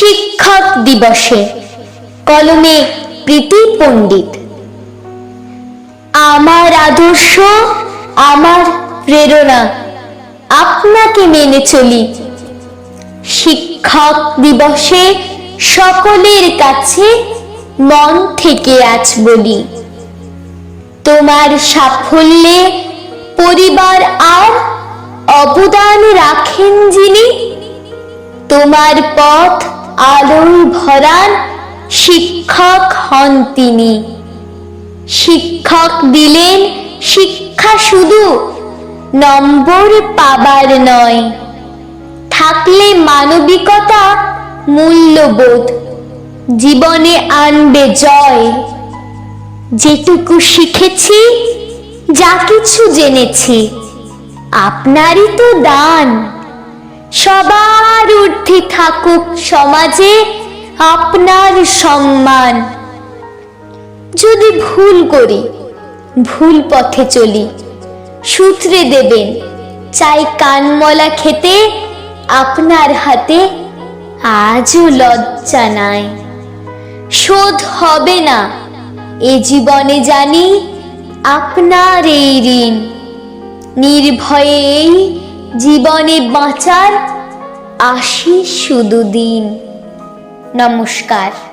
শিক্ষক দিবসে কলমে প্রীতি পণ্ডিত। আমার আদর্শ, আমার প্রেরণা, আপনাকে মেনে চলি। শিক্ষক দিবসে সকলের কাছে মন থেকে আজ বলি, তোমার সাফল্যে পরিবার আর অবদান রাখেন যিনি, তোমার পথ আলোয় ভরান শিক্ষক হন তিনি। শিক্ষক দিলেন শিক্ষা শুধু নম্বর পাবার নয়, থাকলে মানবিকতা মূল্যবোধ, জীবনে আনবে জয়। যেটুকু শিখেছি, যা কিছু জেনেছি, আপনারই তো দান। সবার ঊর্ধ্বে থাকুক সমাজে আপনার সম্মান। যদি ভুল করি, ভুল পথে চলি। সূত্রে দেবেন, চাই কানমলা খেতে, আপনার হাতে আজও লজ্জা নাই। শোধ হবে না, এ জীবনে জানি আপনার এই ঋণ। নির্ভয়ে এই জীবনে বাঁচার আশিস শুধু দিন। নমস্কার।